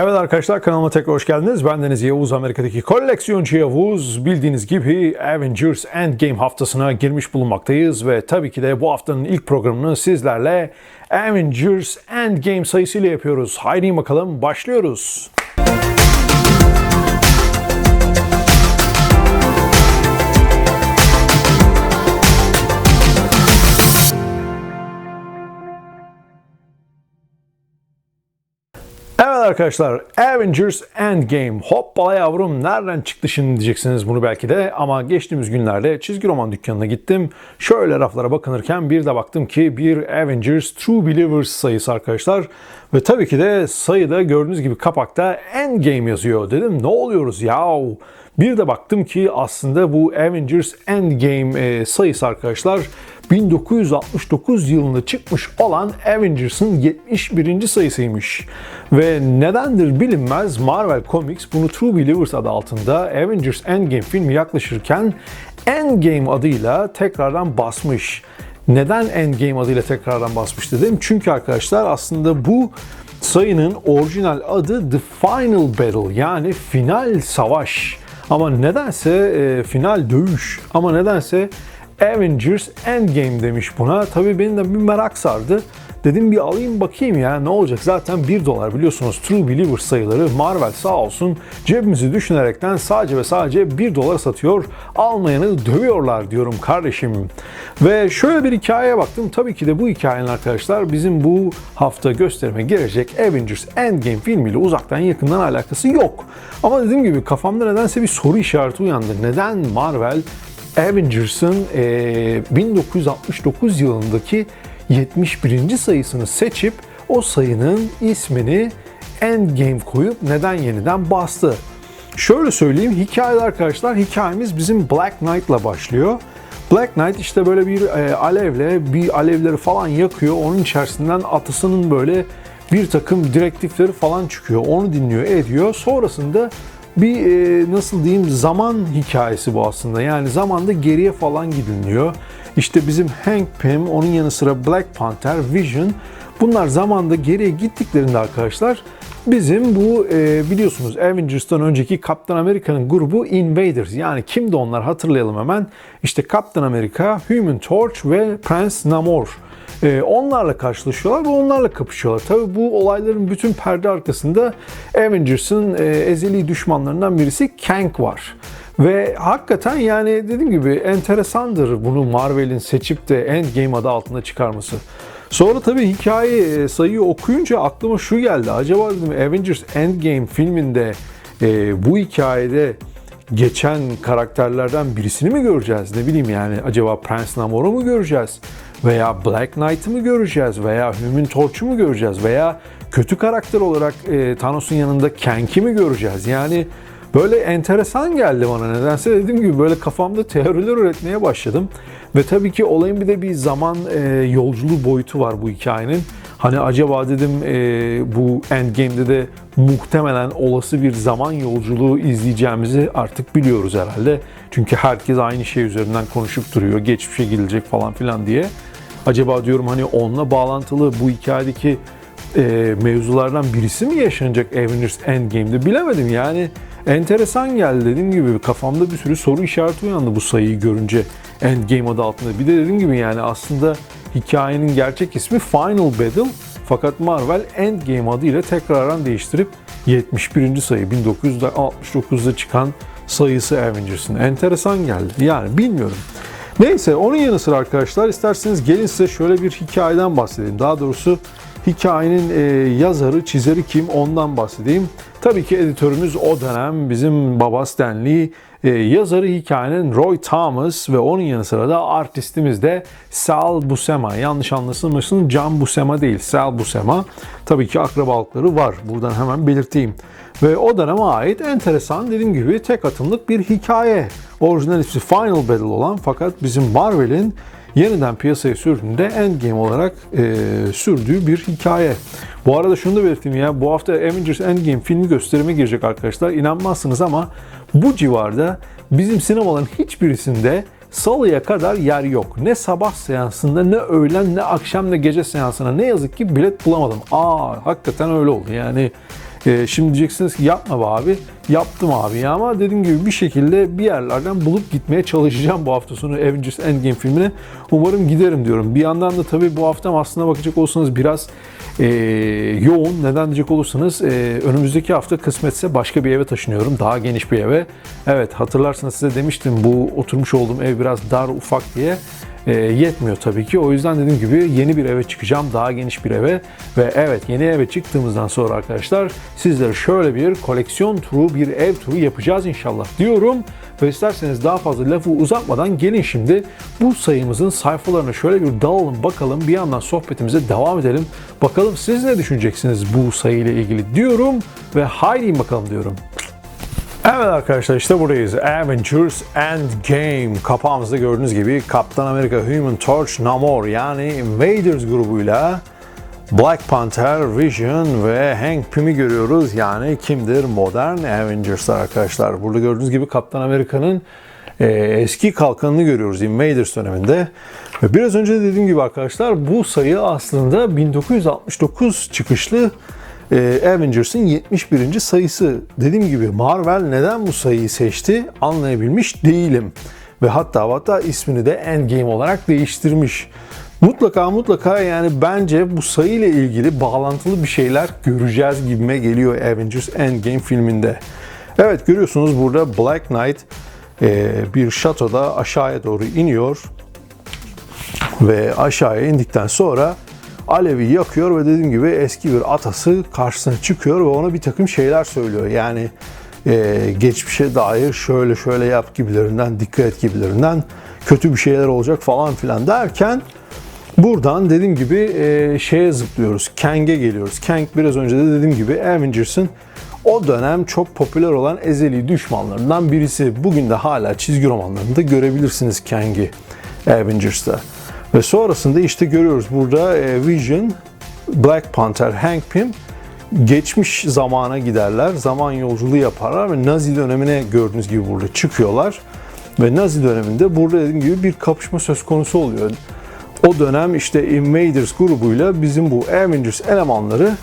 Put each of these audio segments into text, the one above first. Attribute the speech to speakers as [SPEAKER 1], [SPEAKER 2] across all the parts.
[SPEAKER 1] Evet arkadaşlar kanalıma tekrar hoş geldiniz. Ben Deniz Yavuz, Amerika'daki koleksiyoncu Yavuz. Bildiğiniz gibi Avengers Endgame haftasına girmiş bulunmaktayız ve tabii ki de bu haftanın ilk programını sizlerle Avengers Endgame sayısıyla yapıyoruz. Haydi bakalım başlıyoruz. Arkadaşlar Avengers Endgame hoppala yavrum nereden çıktı şimdi diyeceksiniz bunu belki de ama geçtiğimiz günlerde çizgi roman dükkanına gittim. Şöyle raflara bakınırken bir de baktım ki bir Avengers True Believers sayısı arkadaşlar ve tabii ki de sayıda gördüğünüz gibi kapakta Endgame yazıyor. Dedim ne oluyoruz yahu bir de baktım ki aslında bu Avengers Endgame e, sayısı arkadaşlar 1969 yılında çıkmış olan Avengers'ın 71. sayısıymış. Ve nedendir bilinmez Marvel Comics bunu True Believers adı altında Avengers Endgame filmi yaklaşırken Endgame adıyla tekrardan basmış. Neden Endgame adıyla tekrardan basmış dedim? Çünkü arkadaşlar aslında bu sayının orijinal adı The Final Battle yani final savaş. Ama nedense e, final dövüş ama nedense Avengers Endgame demiş buna. Tabii benim de bir merak sardı. Dedim bir alayım bakayım ya ne olacak. Zaten 1 dolar biliyorsunuz True Believers sayıları Marvel sağ olsun cebimizi düşünerekten sadece ve sadece 1 dolar satıyor. Almayanı dövüyorlar diyorum kardeşim. Ve şöyle bir hikayeye baktım. Tabii ki de bu hikayenin arkadaşlar bizim bu hafta gösterime girecek Avengers Endgame filmiyle uzaktan yakından alakası yok. Ama dediğim gibi kafamda nedense bir soru işareti uyandı. Neden Marvel Avengers'ın e, 1969 yılındaki 71. sayısını seçip o sayının ismini Endgame koyup neden yeniden bastı? Şöyle söyleyeyim hikayede arkadaşlar hikayemiz bizim Black Knight'la başlıyor. Black Knight işte böyle bir e, alevle bir alevleri falan yakıyor. Onun içerisinden atısının böyle bir takım direktifleri falan çıkıyor. Onu dinliyor, ediyor. Sonrasında bir e, nasıl diyeyim zaman hikayesi bu aslında. Yani zamanda geriye falan gidiliyor. İşte bizim Hank Pym, onun yanı sıra Black Panther, Vision bunlar zamanda geriye gittiklerinde arkadaşlar bizim bu e, biliyorsunuz Avengers'tan önceki Kaptan Amerika'nın grubu Invaders. Yani kimdi onlar hatırlayalım hemen. İşte Kaptan Amerika, Human Torch ve Prince Namor. E, onlarla karşılaşıyorlar ve onlarla kapışıyorlar. Tabi bu olayların bütün perde arkasında Avengers'ın e, ezeli düşmanlarından birisi Kang var. Ve hakikaten yani dediğim gibi enteresandır bunu Marvel'in seçip de Endgame adı altında çıkarması. Sonra tabii hikaye e, sayıyı okuyunca aklıma şu geldi. Acaba dedim Avengers Endgame filminde e, bu hikayede geçen karakterlerden birisini mi göreceğiz? Ne bileyim yani acaba Prince Namor'u mu göreceğiz? Veya Black Knight'ı mı göreceğiz? Veya Human Torch'u mu göreceğiz? Veya kötü karakter olarak e, Thanos'un yanında Kang'i mi göreceğiz? Yani böyle enteresan geldi bana nedense. Dediğim gibi böyle kafamda teoriler üretmeye başladım. Ve tabii ki olayın bir de bir zaman e, yolculuğu boyutu var bu hikayenin. Hani acaba dedim e, bu Endgame'de de muhtemelen olası bir zaman yolculuğu izleyeceğimizi artık biliyoruz herhalde. Çünkü herkes aynı şey üzerinden konuşup duruyor. Geçmişe gidilecek falan filan diye. Acaba diyorum hani onunla bağlantılı bu hikayedeki e, mevzulardan birisi mi yaşanacak Avengers Endgame'de bilemedim yani. Enteresan geldi dediğim gibi kafamda bir sürü soru işareti uyandı bu sayıyı görünce Endgame adı altında. Bir de dediğim gibi yani aslında hikayenin gerçek ismi Final Battle fakat Marvel Endgame adıyla tekrardan değiştirip 71. sayı 1969'da çıkan sayısı Avengers'ın. Enteresan geldi. Yani bilmiyorum. Neyse onun yanı sıra arkadaşlar isterseniz gelin size şöyle bir hikayeden bahsedeyim. Daha doğrusu hikayenin e, yazarı, çizeri kim ondan bahsedeyim. Tabii ki editörümüz o dönem bizim baba Stanley, e, yazarı hikayenin Roy Thomas ve onun yanı sıra da artistimiz de Sal Buscema. Yanlış anlaşılmasın John Buscema değil, Sal Buscema. Tabii ki akrabalıkları var. Buradan hemen belirteyim. Ve o döneme ait enteresan dediğim gibi tek atımlık bir hikaye. Orijinal ismi Final Battle olan fakat bizim Marvel'in yeniden piyasaya sürdüğünde Endgame olarak e, sürdüğü bir hikaye. Bu arada şunu da belirteyim ya bu hafta Avengers Endgame filmi gösterime girecek arkadaşlar. İnanmazsınız ama bu civarda bizim sinemaların hiçbirisinde salıya kadar yer yok. Ne sabah seansında ne öğlen ne akşam ne gece seansına ne yazık ki bilet bulamadım. Aa hakikaten öyle oldu yani. E, şimdi diyeceksiniz ki yapma be abi. Yaptım abi ya ama dediğim gibi bir şekilde bir yerlerden bulup gitmeye çalışacağım bu hafta sonu Avengers Endgame filmine. Umarım giderim diyorum. Bir yandan da tabii bu haftam aslına bakacak olsanız biraz e, yoğun. Neden diyecek olursanız e, önümüzdeki hafta kısmetse başka bir eve taşınıyorum. Daha geniş bir eve. Evet hatırlarsanız size demiştim bu oturmuş olduğum ev biraz dar ufak diye e, yetmiyor tabii ki. O yüzden dediğim gibi yeni bir eve çıkacağım. Daha geniş bir eve. Ve evet yeni eve çıktığımızdan sonra arkadaşlar sizlere şöyle bir koleksiyon turu, bir ev turu yapacağız inşallah diyorum. Ve isterseniz daha fazla lafı uzatmadan gelin şimdi bu sayımızın sayfalarına şöyle bir dalalım bakalım. Bir yandan sohbetimize devam edelim. Bakalım siz ne düşüneceksiniz bu sayıyla ilgili diyorum. Ve haydi bakalım diyorum. Evet arkadaşlar işte buradayız. Avengers Endgame. Kapağımızda gördüğünüz gibi Kaptan Amerika Human Torch Namor yani Invaders grubuyla Black Panther, Vision ve Hank Pym'i görüyoruz. Yani kimdir? Modern Avengers'lar arkadaşlar. Burada gördüğünüz gibi Kaptan Amerika'nın e, eski kalkanını görüyoruz Invaders döneminde. Ve biraz önce de dediğim gibi arkadaşlar bu sayı aslında 1969 çıkışlı e, Avengers'ın 71. sayısı. Dediğim gibi Marvel neden bu sayıyı seçti anlayabilmiş değilim. Ve hatta hatta ismini de Endgame olarak değiştirmiş. Mutlaka mutlaka yani bence bu sayı ile ilgili bağlantılı bir şeyler göreceğiz gibime geliyor Avengers Endgame filminde. Evet görüyorsunuz burada Black Knight e, bir şatoda aşağıya doğru iniyor ve aşağıya indikten sonra alevi yakıyor ve dediğim gibi eski bir atası karşısına çıkıyor ve ona bir takım şeyler söylüyor. Yani e, geçmişe dair şöyle şöyle yap gibilerinden, dikkat et gibilerinden kötü bir şeyler olacak falan filan derken buradan dediğim gibi e, şeye zıplıyoruz. Kang'e geliyoruz. Kang biraz önce de dediğim gibi Avengers'ın o dönem çok popüler olan ezeli düşmanlarından birisi. Bugün de hala çizgi romanlarında görebilirsiniz Kang'i Avengers'ta. Ve sonrasında işte görüyoruz burada e, Vision, Black Panther, Hank Pym geçmiş zamana giderler, zaman yolculuğu yaparlar ve Nazi dönemine gördüğünüz gibi burada çıkıyorlar. Ve Nazi döneminde burada dediğim gibi bir kapışma söz konusu oluyor. O dönem işte Invaders grubuyla bizim bu Avengers elemanları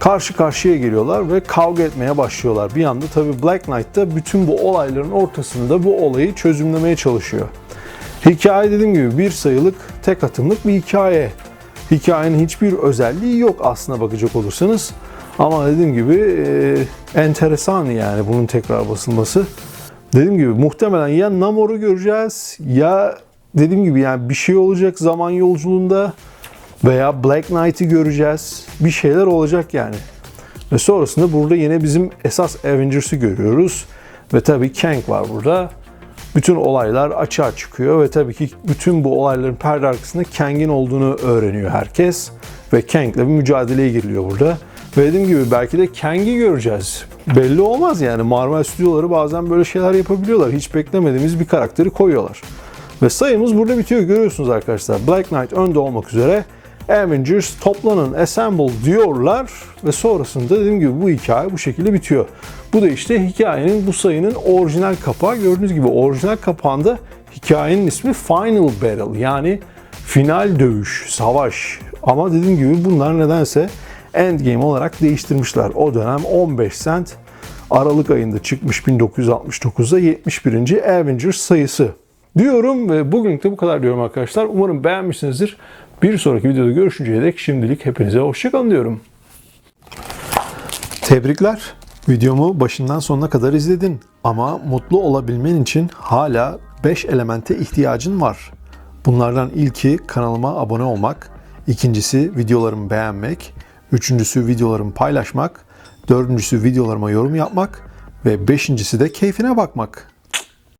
[SPEAKER 1] karşı karşıya geliyorlar ve kavga etmeye başlıyorlar. Bir yanda tabii Black Knight da bütün bu olayların ortasında bu olayı çözümlemeye çalışıyor. Hikaye dediğim gibi bir sayılık, tek atımlık bir hikaye. Hikayenin hiçbir özelliği yok aslına bakacak olursanız. Ama dediğim gibi e, enteresan yani bunun tekrar basılması. Dediğim gibi muhtemelen ya Namor'u göreceğiz ya dediğim gibi yani bir şey olacak zaman yolculuğunda veya Black Knight'ı göreceğiz. Bir şeyler olacak yani. Ve sonrasında burada yine bizim esas Avengers'ı görüyoruz. Ve tabii Kang var burada bütün olaylar açığa çıkıyor ve tabii ki bütün bu olayların perde arkasında Kang'in olduğunu öğreniyor herkes ve Kang'le bir mücadeleye giriliyor burada. Ve dediğim gibi belki de Kang'i göreceğiz. Belli olmaz yani Marvel stüdyoları bazen böyle şeyler yapabiliyorlar. Hiç beklemediğimiz bir karakteri koyuyorlar. Ve sayımız burada bitiyor görüyorsunuz arkadaşlar. Black Knight önde olmak üzere Avengers toplanın, assemble diyorlar ve sonrasında dediğim gibi bu hikaye bu şekilde bitiyor. Bu da işte hikayenin bu sayının orijinal kapağı. Gördüğünüz gibi orijinal kapağında hikayenin ismi Final Battle yani final dövüş, savaş. Ama dediğim gibi bunlar nedense Endgame olarak değiştirmişler. O dönem 15 cent Aralık ayında çıkmış 1969'da 71. Avengers sayısı. Diyorum ve bugünlük de bu kadar diyorum arkadaşlar. Umarım beğenmişsinizdir. Bir sonraki videoda görüşünceye dek şimdilik hepinize hoşçakalın diyorum. Tebrikler. Videomu başından sonuna kadar izledin ama mutlu olabilmen için hala 5 elemente ihtiyacın var. Bunlardan ilki kanalıma abone olmak, ikincisi videolarımı beğenmek, üçüncüsü videolarımı paylaşmak, dördüncüsü videolarıma yorum yapmak ve beşincisi de keyfine bakmak.